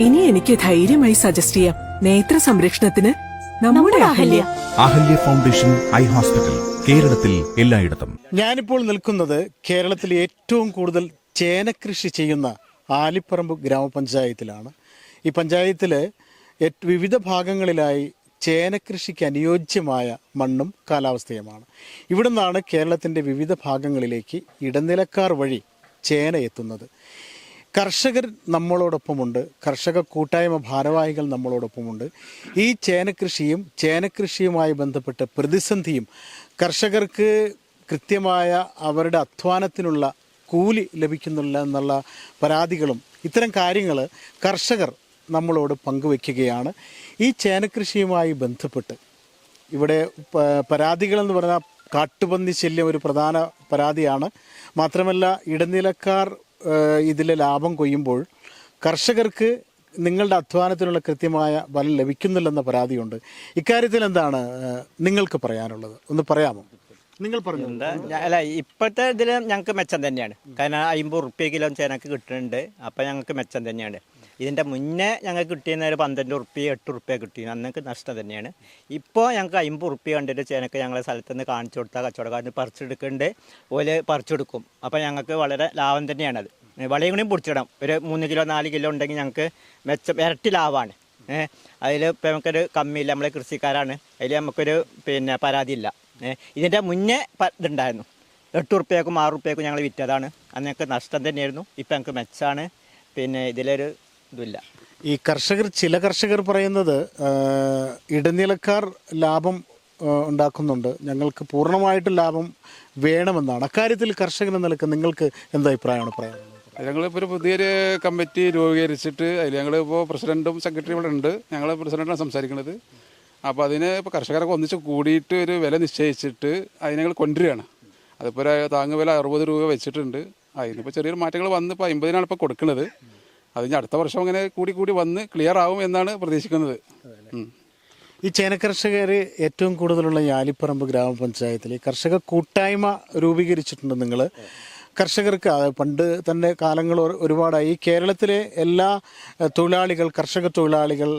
ഇനി എനിക്ക് ധൈര്യമായി സജസ്റ്റ് ചെയ്യാം. നേത്ര സംരക്ഷണത്തിന് നമ്മുടെ Ahalya. Ahalya. Foundation eye hospital കേരളത്തിൽ എല്ലായിടത്തും. ഞാനിപ്പോൾ നിൽക്കുന്നത് കേരളത്തിൽ ഏറ്റവും കൂടുതൽ ചേനക്കൃഷി ചെയ്യുന്ന ആലിപ്പറമ്പ് ഗ്രാമപഞ്ചായത്തിലാണ്. ഈ പഞ്ചായത്തിൽ വിവിധ ഭാഗങ്ങളിലായി ചേനക്കൃഷിക്ക് അനുയോജ്യമായ മണ്ണും കാലാവസ്ഥയുമാണ്. ഇവിടെ നിന്നാണ് കേരളത്തിന്റെ വിവിധ ഭാഗങ്ങളിലേക്ക് ഇടനിലക്കാർ വഴി ചേന എത്തുന്നത്. കർഷകർ നമ്മളോടൊപ്പമുണ്ട്. കർഷക കൂട്ടായ്മ ഭാരവാഹികൾ നമ്മളോടൊപ്പമുണ്ട്. ഈ ചേനക്കൃഷിയും ചേനക്കൃഷിയുമായി ബന്ധപ്പെട്ട പ്രതിസന്ധിയും കർഷകർക്ക് കൃത്യമായ അവരുടെ അധ്വാനത്തിനുള്ള കൂലി ലഭിക്കുന്നില്ല എന്നുള്ള പരാതികളും ഇത്തരം കാര്യങ്ങൾ കർഷകർ നമ്മളോട് പങ്കുവയ്ക്കുകയാണ് ഈ ചേനക്കൃഷിയുമായി ബന്ധപ്പെട്ട് ഇവിടെ പരാതികളെന്ന് പറഞ്ഞാൽ കാട്ടുപന്നി ശല്യം ഒരു പ്രധാന പരാതിയാണ്. മാത്രമല്ല ഇടനിലക്കാർ ഇതിലെ ലാഭം കൊയ്യുമ്പോൾ കർഷകർക്ക് നിങ്ങളുടെ അധ്വാനത്തിനുള്ള കൃത്യമായ ഫലം ലഭിക്കുന്നില്ലെന്ന പരാതിയുണ്ട്. ഇക്കാര്യത്തിൽ എന്താണ് നിങ്ങൾക്ക് പറയാനുള്ളത്? ഒന്ന് പറയാമോ? നിങ്ങൾ പറഞ്ഞു. അല്ല ഇപ്പോഴത്തെ ഇതിൽ ഞങ്ങൾക്ക് മെച്ചം തന്നെയാണ്. കാരണം അമ്പത് റുപ്യ കിലോ ചേനക്ക് കിട്ടുന്നുണ്ട്. അപ്പം ഞങ്ങൾക്ക് മെച്ചം തന്നെയാണ്. ഇതിന്റെ മുന്നേ ഞങ്ങൾക്ക് കിട്ടിയിരുന്ന ഒരു പന്ത്രണ്ട് ഉറുപ്പ്യ എട്ട് ഉറുപ്പ്യ കിട്ടി. അന്നൊക്കെ നഷ്ടം തന്നെയാണ്. ഇപ്പോൾ ഞങ്ങൾക്ക് അമ്പത് ഉറുപ്പ്യ കണ്ടിട്ട് ചേനക്ക് ഞങ്ങളെ സ്ഥലത്ത് നിന്ന് കാണിച്ചു കൊടുത്താൽ കച്ചവടക്കാരന് പറിച്ചെടുക്കുന്നുണ്ട് ഓൽ പറിച്ചെടുക്കും. അപ്പോൾ ഞങ്ങൾക്ക് വളരെ ലാഭം തന്നെയാണത് വളയും കൂടി പിടിച്ചിടാം ഒരു മൂന്ന് കിലോ നാല് കിലോ ഉണ്ടെങ്കിൽ ഞങ്ങൾക്ക് മെച്ചം ഇരട്ടി ലാഭമാണ്. അതിൽ ഇപ്പം നമുക്കൊരു കമ്മിയില്ല. നമ്മളെ കൃഷിക്കാരാണ്. അതിൽ നമുക്കൊരു പിന്നെ പരാതിയില്ല. ഇതിന്റെ മുന്നേ ഇതുണ്ടായിരുന്നു. എട്ട് ഉറുപ്പ്യക്കും ആറ് ഉറുപ്പ്യക്കും ഞങ്ങൾ വിറ്റതാണ്. അന്ന് ഞങ്ങൾക്ക് നഷ്ടം തന്നെയായിരുന്നു. ഇപ്പം ഞങ്ങൾക്ക് മെച്ചാണ്. പിന്നെ ഇതിലൊരു ഇതില്ല ഈ കർഷകർ ചില കർഷകർ പറയുന്നത് ഇടനിലക്കാർ ലാഭം ഉണ്ടാക്കുന്നുണ്ട്. ഞങ്ങൾക്ക് പൂർണമായിട്ട് ലാഭം വേണമെന്നാണ്. അക്കാര്യത്തിൽ കർഷകൻ എന്ന നിലയ്ക്ക് നിങ്ങൾക്ക് എന്താ അഭിപ്രായമാണ് പറയാനുള്ളത്? ഞങ്ങളിപ്പോൾ ഒരു പുതിയൊരു കമ്മിറ്റി രൂപീകരിച്ചിട്ട് അതിൽ ഞങ്ങളിപ്പോൾ പ്രസിഡന്റും സെക്രട്ടറിയും ഇവിടെ ഉണ്ട്. ഞങ്ങൾ പ്രസിഡന്റാണ് സംസാരിക്കുന്നത് അപ്പോൾ അതിന് ഇപ്പോൾ കർഷകരൊക്കെ ഒന്നിച്ച് കൂടിയിട്ട് ഒരു വില നിശ്ചയിച്ചിട്ട് അതിനെ ഞങ്ങൾ കൊണ്ടുവരികയാണ്. അതിപ്പോൾ ഒരു താങ്ങുവില അറുപത് രൂപ വെച്ചിട്ടുണ്ട്. അതിനിപ്പോൾ ചെറിയൊരു മാറ്റങ്ങൾ വന്ന് ഇപ്പോൾ അമ്പതിനാണ് ഇപ്പോൾ കൊടുക്കുന്നത് അത് ഇനി അടുത്ത വർഷം അങ്ങനെ കൂടി കൂടി വന്ന് ക്ലിയർ ആവും എന്നാണ് പ്രതീക്ഷിക്കുന്നത്. ഈ ചേന കർഷകർ ഏറ്റവും കൂടുതലുള്ള യാലിപ്പറമ്പ് ഗ്രാമപഞ്ചായത്തിൽ കർഷക കൂട്ടായ്മ രൂപീകരിച്ചിട്ടുണ്ട് നിങ്ങൾ കർഷകർക്ക് പണ്ട് തന്നെ കാലങ്ങൾ ഒരുപാടായി. കേരളത്തിലെ എല്ലാ തൊഴിലാളികൾ കർഷക തൊഴിലാളികൾ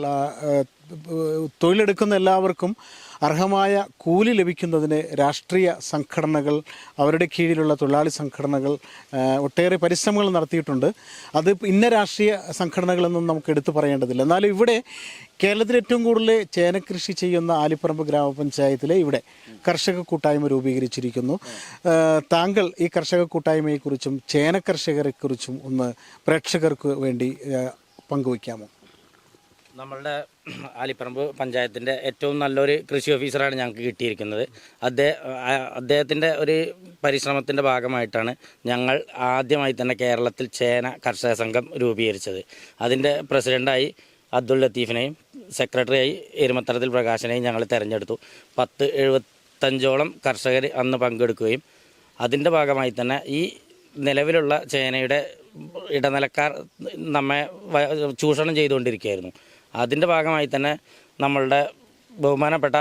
തൊഴിലെടുക്കുന്ന എല്ലാവർക്കും അർഹമായ കൂലി ലഭിക്കുന്നതിന് രാഷ്ട്രീയ സംഘടനകൾ അവരുടെ കീഴിലുള്ള തൊഴിലാളി സംഘടനകൾ ഒട്ടേറെ പരിശ്രമങ്ങൾ നടത്തിയിട്ടുണ്ട്. അത് ഇന്ന രാഷ്ട്രീയ സംഘടനകളെന്നും നമുക്ക് എടുത്തു പറയേണ്ടതില്ല. എന്നാലും ഇവിടെ കേരളത്തിൽ ഏറ്റവും കൂടുതൽ ചേനക്കൃഷി ചെയ്യുന്ന ആലിപ്പറമ്പ് ഗ്രാമപഞ്ചായത്തിലെ ഇവിടെ കർഷക കൂട്ടായ്മ രൂപീകരിച്ചിരിക്കുന്നു. താങ്കൾ ഈ കർഷക കൂട്ടായ്മയെക്കുറിച്ചും ചേന കർഷകരെക്കുറിച്ചും ഒന്ന് പ്രേക്ഷകർക്ക് വേണ്ടി പങ്കുവയ്ക്കാമോ? നമ്മളുടെ ആലിപ്പറമ്പ് പഞ്ചായത്തിന്റെ ഏറ്റവും നല്ലൊരു കൃഷി ഓഫീസറാണ് ഞങ്ങൾക്ക് കിട്ടിയിരിക്കുന്നത്. അദ്ദേഹം അദ്ദേഹത്തിന്റെ ഒരു പരിശ്രമത്തിന്റെ ഭാഗമായിട്ടാണ് ഞങ്ങൾ ആദ്യമായി തന്നെ കേരളത്തിൽ ചേന കർഷക സംഘം രൂപീകരിച്ചത്. അതിന്റെ പ്രസിഡന്റായി അബ്ദുൾ ലത്തീഫിനെയും സെക്രട്ടറിയായി എരുമത്തറത്തിൽ പ്രകാശനെയും ഞങ്ങൾ തിരഞ്ഞെടുത്തു. പത്ത് എഴുപത്തഞ്ചോളം കർഷകർ അന്ന് പങ്കെടുക്കുകയും അതിന്റെ ഭാഗമായി തന്നെ ഈ നിലവിലുള്ള ചേനയുടെ ഇടനിലക്കാർ നമ്മെ ചൂഷണം ചെയ്തുകൊണ്ടിരിക്കുകയായിരുന്നു. അതിന്റെ ഭാഗമായി തന്നെ നമ്മളുടെ ബഹുമാനപ്പെട്ട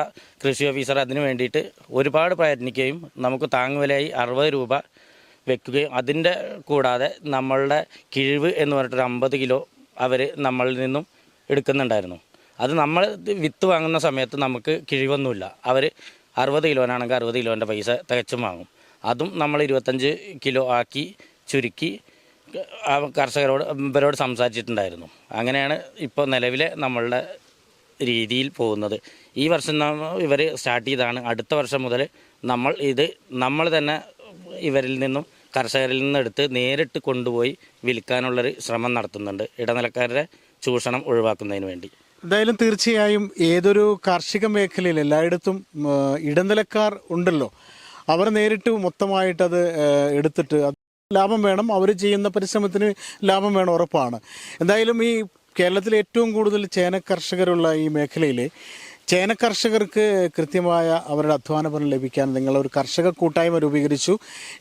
കൃഷി ഓഫീസർ അതിനു വേണ്ടിയിട്ട് ഒരുപാട് പ്രയത്നിക്കുകയും നമുക്ക് താങ്ങുവിലയായി അറുപത് രൂപ വെക്കുകയും അതിന്റെ കൂടാതെ നമ്മളുടെ കിഴിവ് എന്ന് പറഞ്ഞിട്ടൊരു അമ്പത് കിലോ അവർ നമ്മളിൽ നിന്നും എടുക്കുന്നുണ്ടായിരുന്നു. അത് നമ്മൾ വിത്ത് വാങ്ങുന്ന സമയത്ത് നമുക്ക് കിഴിവൊന്നുമില്ല. അവർ അറുപത് കിലോനാണെങ്കിൽ അറുപത് കിലോന്റെ പൈസ തികച്ചും വാങ്ങും. അതും നമ്മൾ ഇരുപത്തഞ്ച് കിലോ ആക്കി ചുരുക്കി കർഷകരോട് ഇവരോട് സംസാരിച്ചിട്ടുണ്ടായിരുന്നു. അങ്ങനെയാണ് ഇപ്പോൾ നിലവിലെ നമ്മളുടെ രീതിയിൽ പോകുന്നത്. ഈ വർഷം ഇവർ സ്റ്റാർട്ട് ചെയ്താണ് അടുത്ത വർഷം മുതൽ നമ്മൾ ഇത് നമ്മൾ തന്നെ ഇവരിൽ നിന്നും കർഷകരിൽ നിന്നെടുത്ത് നേരിട്ട് കൊണ്ടുപോയി വിൽക്കാനുള്ളൊരു ശ്രമം നടത്തുന്നുണ്ട്. ഇടനിലക്കാരുടെ ചൂഷണം ഒഴിവാക്കുന്നതിന് വേണ്ടി. എന്തായാലും തീർച്ചയായും ഏതൊരു കാർഷിക മേഖലയിൽ എല്ലായിടത്തും ഇടനിലക്കാർ ഉണ്ടല്ലോ. അവർ നേരിട്ട് മൊത്തമായിട്ടത് എടുത്തിട്ട് ലാഭം വേണം. അവർ ചെയ്യുന്ന പരിശ്രമത്തിന് ലാഭം വേണം ഉറപ്പാണ്. എന്തായാലും ഈ കേരളത്തിൽ ഏറ്റവും കൂടുതൽ ചേന കർഷകരുള്ള ഈ മേഖലയിൽ ചേന കർഷകർക്ക് കൃത്യമായ അവരുടെ അധ്വാന ഫലം ലഭിക്കാൻ നിങ്ങൾ ഒരു കർഷക കൂട്ടായ്മ രൂപീകരിച്ചു.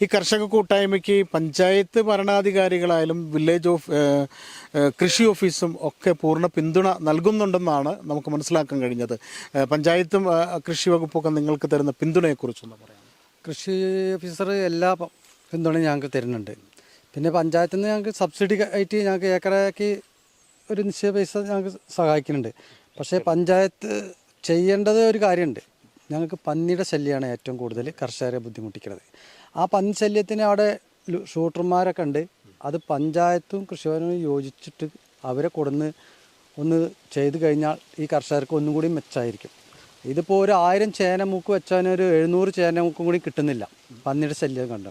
ഈ കർഷക കൂട്ടായ്മയ്ക്ക് പഞ്ചായത്ത് ഭരണാധികാരികളായാലും വില്ലേജ് ഓഫ് കൃഷി ഓഫീസും ഒക്കെ പൂർണ പിന്തുണ നൽകുന്നുണ്ടെന്നാണ് നമുക്ക് മനസ്സിലാക്കാൻ കഴിഞ്ഞത്. പഞ്ചായത്തും കൃഷി വകുപ്പൊക്കെ നിങ്ങൾക്ക് തരുന്ന പിന്തുണയെക്കുറിച്ചൊന്ന് പറയാം കൃഷി ഓഫീസർ എല്ലാ പ- പിന്തുണയും ഞങ്ങൾക്ക് തരുന്നുണ്ട്. പിന്നെ പഞ്ചായത്തിൽ നിന്ന് ഞങ്ങൾക്ക് സബ്സിഡി ആയിട്ട് ഞങ്ങൾക്ക് ഏക്കറാക്കി ഒരു നിശ്ചയ പൈസ ഞങ്ങൾക്ക് സഹായിക്കുന്നുണ്ട്. പക്ഷേ പഞ്ചായത്ത് ചെയ്യേണ്ടത് ഒരു കാര്യമുണ്ട്. ഞങ്ങൾക്ക് പന്നിയുടെ ശല്യമാണ് ഏറ്റവും കൂടുതൽ കർഷകരെ ബുദ്ധിമുട്ടിക്കുന്നത്. ആ പന്നി ശല്യത്തിന് അവിടെ ഷൂട്ടർമാരൊക്കെ ഉണ്ട്. അത് പഞ്ചായത്തും കൃഷിഭവനും യോജിച്ചിട്ട് അവരെ കൊടുന്ന് ഒന്ന് ചെയ്ത് കഴിഞ്ഞാൽ ഈ കർഷകർക്ക് ഒന്നും കൂടി മെച്ചമായിരിക്കും ഇതിപ്പോൾ ഒരു ആയിരം ചേനമൂക്ക് വെച്ചാൽ ഒരു എഴുന്നൂറ് ചേനമൂക്കും കൂടി കിട്ടുന്നില്ല പന്നിയുടെ ശല്യം കണ്ടു.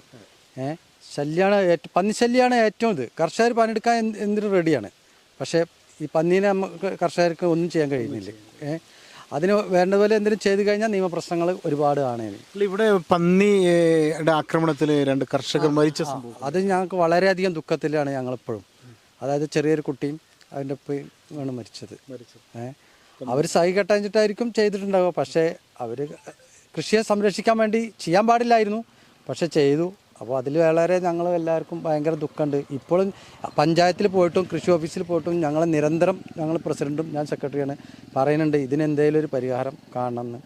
ശല്യമാണ് ഏറ്റവും പന്നി ശല്യമാണ് ഏറ്റവും ഇത്. കർഷകർ പണിയെടുക്കാൻ എന്ത് എന്തിനും റെഡിയാണ്. പക്ഷേ ഈ പന്നീനെ നമുക്ക് കർഷകർക്ക് ഒന്നും ചെയ്യാൻ കഴിയുന്നില്ല. ഏ? അതിന് വേണ്ടതുപോലെ എന്തെങ്കിലും ചെയ്തു കഴിഞ്ഞാൽ നിയമപ്രശ്നങ്ങൾ ഒരുപാട് ആണ്. ഇവിടെ പന്നിയുടെ ആക്രമണത്തിൽ രണ്ട് കർഷകർ മരിച്ച സംഭവം. അത് ഞങ്ങൾക്ക് വളരെയധികം ദുഃഖത്തിലാണ് ഞങ്ങളിപ്പോഴും. അതായത് ചെറിയൊരു കുട്ടിയും അതിന്റെ ആണ് മരിച്ചത്. ഏഹ് അവർ സഹി കെട്ടഞ്ഞിട്ടായിരിക്കും ചെയ്തിട്ടുണ്ടാവുക. പക്ഷേ അവർ കൃഷിയെ സംരക്ഷിക്കാൻ വേണ്ടി ചെയ്യാൻ പാടില്ലായിരുന്നു. പക്ഷെ ചെയ്തു. അപ്പോൾ അതിൽ വളരെ ഞങ്ങൾ എല്ലാവർക്കും ഭയങ്കര ദുഃഖമുണ്ട്. ഇപ്പോഴും പഞ്ചായത്തിൽ പോയിട്ടും കൃഷി ഓഫീസിൽ പോയിട്ടും ഞങ്ങൾ നിരന്തരം ഞങ്ങൾ പ്രസിഡന്റും ഞാൻ സെക്രട്ടറിയാണ് പറയുന്നുണ്ട് ഇതിനെന്തേലും ഒരു പരിഹാരം കാണണമെന്ന്.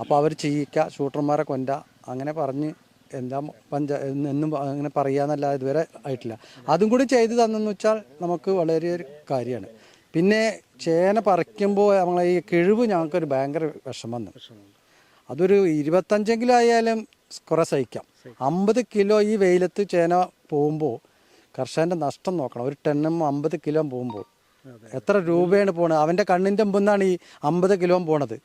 അപ്പോൾ അവർ ചെയ്യിക്കുക ഷൂട്ടർമാരെ കൊണ്ട അങ്ങനെ പറഞ്ഞ് എന്താ പഞ്ചാ എന്നും അങ്ങനെ പറയാന്നല്ല ഇതുവരെ ആയിട്ടില്ല. അതും കൂടി ചെയ്തു തന്നെന്ന് വെച്ചാൽ നമുക്ക് വളരെ ഒരു കാര്യമാണ്. പിന്നെ ചേന പറിക്കുമ്പോൾ നമ്മളെ ഈ കിഴിവ് ഞങ്ങൾക്കൊരു ഭയങ്കര വിഷമം അതൊരു ഇരുപത്തഞ്ചെങ്കിലും ആയാലും കുറേ സഹിക്കാം. അമ്പത് കിലോ ഈ വെയിലത്ത് ചേന പോകുമ്പോൾ കർഷകന്റെ നഷ്ടം നോക്കണം. ഒരു ടെണ്ണും അമ്പത് കിലോ പോകുമ്പോൾ എത്ര രൂപയാണ് പോണത് അവന്റെ കണ്ണിന്റെ മുമ്പിന്നാണ് ഈ അമ്പത് കിലോ പോണത്.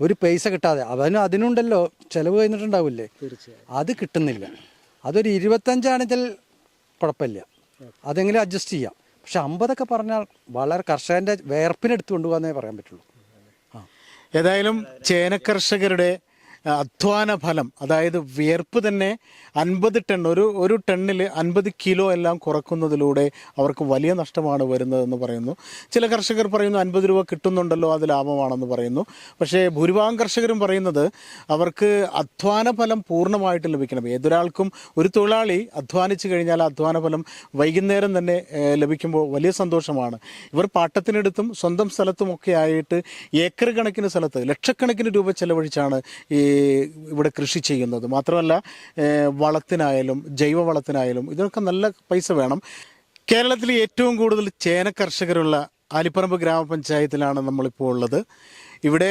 ഒരു പൈസ കിട്ടാതെ. അവന് അതിനുണ്ടല്ലോ. ചിലവ് കഴിഞ്ഞിട്ടുണ്ടാവില്ലേ? അത് കിട്ടുന്നില്ല. അതൊരു ഇരുപത്തഞ്ചാണെങ്കിൽ കുഴപ്പമില്ല. അതെങ്കിലും അഡ്ജസ്റ്റ് ചെയ്യാം. പക്ഷെ അമ്പതൊക്കെ പറഞ്ഞാൽ വളരെ കർഷകന്റെ വേർപ്പിനെടുത്ത് കൊണ്ടുപോകാന്നേ പറയാൻ പറ്റുള്ളൂ. ഏതായാലും ചേന കർഷകരുടെ ആ, അധ്വാന ഫലം അതായത് വിയർപ്പ് തന്നെ അൻപത് ടൺ ഒരു ഒരു ടണ്ണിൽ അൻപത് കിലോ എല്ലാം കുറക്കുന്നതിലൂടെ അവർക്ക് വലിയ നഷ്ടമാണ് വരുന്നതെന്ന് പറയുന്നു. ചില കർഷകർ പറയുന്നു അൻപത് രൂപ കിട്ടുന്നുണ്ടല്ലോ അത് ലാഭമാണെന്ന് പറയുന്നു. പക്ഷേ ഭൂരിഭാഗം കർഷകരും പറയുന്നത് അവർക്ക് അധ്വാന ഫലം പൂർണമായിട്ട് ലഭിക്കണം. ഏതൊരാൾക്കും ഒരു തൊഴിലാളി അധ്വാനിച്ചു കഴിഞ്ഞാൽ അധ്വാന ഫലം വൈകുന്നേരം തന്നെ ലഭിക്കുമ്പോൾ വലിയ സന്തോഷമാണ്. ഇവർ പാട്ടത്തിനെടുത്തും സ്വന്തം സ്ഥലത്തുമൊക്കെ ആയിട്ട് ഏക്കർ കണക്കിന് സ്ഥലത്ത് ലക്ഷക്കണക്കിന് രൂപ ചെലവഴിച്ചാണ് ഈ ഇവിടെ കൃഷി ചെയ്യുന്നത്. മാത്രമല്ല വളത്തിനായാലും ജൈവ വളത്തിനായാലും ഇതിനൊക്കെ നല്ല പൈസ വേണം. കേരളത്തിൽ ഏറ്റവും കൂടുതൽ ചേന കർഷകരുള്ള ആലിപ്പറമ്പ് ഗ്രാമപഞ്ചായത്തിലാണ് നമ്മളിപ്പോൾ ഉള്ളത്. ഇവിടെ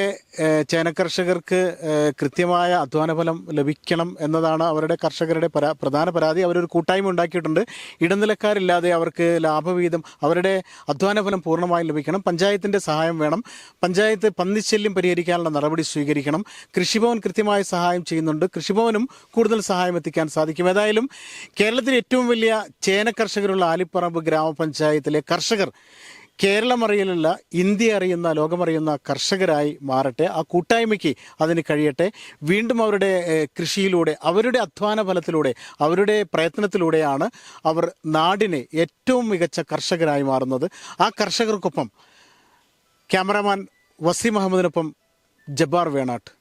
ചേനക്കർഷകർക്ക് ചേന കർഷകർക്ക് ഫലം കൃത്യമായ ലഭിക്കണം എന്നതാണ് അവരുടെ കർഷകരുടെ പരാ പ്രധാന പരാതി. അവരൊരു കൂട്ടായ്മ ഉണ്ടാക്കിയിട്ടുണ്ട്. ഇടനിലക്കാരില്ലാതെ അവർക്ക് ലാഭവിഹിതം അവരുടെ അധ്വാന ഫലം പൂർണമായും ലഭിക്കണം. പഞ്ചായത്തിന്റെ സഹായം വേണം. പഞ്ചായത്ത് പന്നിശല്യം പരിഹരിക്കാനുള്ള നടപടി സ്വീകരിക്കണം. കൃഷിഭവൻ കൃത്യമായ സഹായം ചെയ്യുന്നുണ്ട്. കൃഷിഭവനും കൂടുതൽ സഹായം എത്തിക്കാൻ സാധിക്കും. ഏതായാലും കേരളത്തിലെ ഏറ്റവും വലിയ ചേന കർഷകരുള്ള ആലിപ്പറമ്പ് ഗ്രാമപഞ്ചായത്തിലെ കർഷകർ കേരളം അറിയലല്ല ഇന്ത്യ അറിയുന്ന ലോകമറിയുന്ന കർഷകരായി മാറട്ടെ. ആ കൂട്ടായ്മയ്ക്ക് അതിന് കഴിയട്ടെ. വീണ്ടും അവരുടെ കൃഷിയിലൂടെ അവരുടെ അധ്വാന ഫലത്തിലൂടെ അവരുടെ പ്രയത്നത്തിലൂടെയാണ് അവർ നാടിനെ ഏറ്റവും മികച്ച കർഷകരായി മാറുന്നത്. ആ കർഷകർക്കൊപ്പം ക്യാമറാമാൻ വസീം അഹമ്മദിനൊപ്പം ജബ്ബാർ വേണാട്ട്.